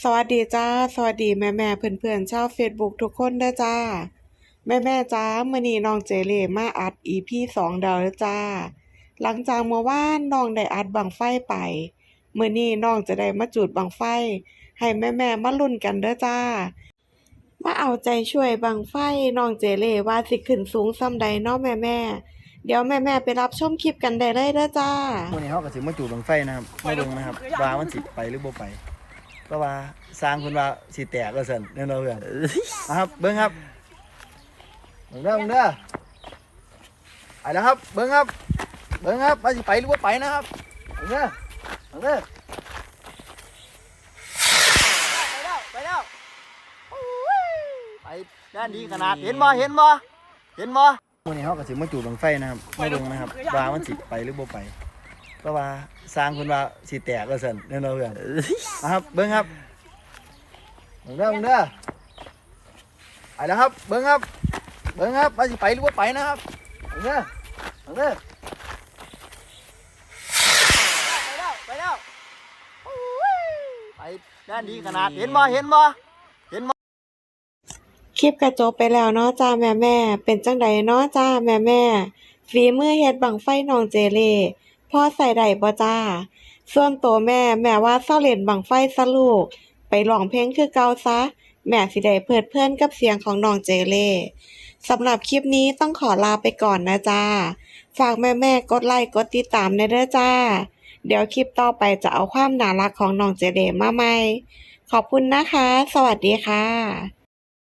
สวัสดีจ้า สวัสดีแม่แม่ๆเพื่อนๆชาวเฟซบุ๊กทุกคนด้จ้า แม่แม่จ้ามื้อนี้น้องเจเล่มาอัด EP สองแล้วเด้อจ้า หลังจากเมื่อวานน้องได้อัดบังไฟไปมื้อนี้น้องจะได้มาจุดบังไฟ ให้แม่แม่มาลุ้นกันเด้อจ้ามาเอาใจช่วยบังไฟน้องเจเลว่าสิขึ้นสูงส่ำใดเนาะแม่แม่เดี๋ยวแม่แม่ไปรับชมคลิปกันได้เลยเด้อจ้ามื้อนี้เฮาก็สิมาจูดบังไฟนะครับมาเบิ่งนะครับว่ามันสิไปหรือบ่ไป เพราะว่าสร้างเพิ่นว่าสิแตกว่าซั่นแน่นอนเพื่อนนะครับเบิ่งครับเบิ่งเด้อเบิ่งเด้อไปแล้วครับ เบิ่งครับ เบิ่งครับว่าสิไปหรือบ่ไปนะครับเบิ่งเด้อเบิ่งเด้อไปแล้วไปแล้วโอ้ยไปด้านดีขนาดเห็นบ่เห็นบ่เห็นบ่มื้อนี้เฮาก็สิมาจูดบังไฟนะครับมาเบิ่งนะครับว่ามันสิไปหรือบ่ไป เพราะว่าสร้างคนว่าสิแตกก็สั่นแน่นอนเพื่อนนะครับเบิ้งครับเบิ้งเด้อเบิ้งเด้อไปแล้วครับเบิ้งครับเบิ้งครับว่าสิไปหรือว่าไปนะครับเบิ้งเด้อเบิ้งเด้อไปแล้วไปแล้วโอ้ยไปด้านดีขนาดเห็นบ่เห็นบ่เห็นบ่คลิปกระจบไปแล้วเนาะจ้าแม่แม่ๆเป็นจังใดเนาะจ้าแม่แม่ๆฝีมือเฮ็ดบังไฟน้องเจเล่ พ่อใส่ได้บ่จ้า ส่วนตัวแม่แม่ว่าเศร้าเล่นบังไฟซะลูก ไปร้องเพลงคือเก่าซะ แม่สิได้เพิดเพลินกับเสียงของน้องเจเล่สำหรับคลิปนี้ต้องขอลาไปก่อนนะจ้า ฝากแม่แม่กดไลค์กดติดตามในเด้อจ้า เดี๋ยวคลิปต่อไปจะเอาความน่ารักของน้องเจเล่มาใหม่ ขอบคุณนะคะ สวัสดีค่ะ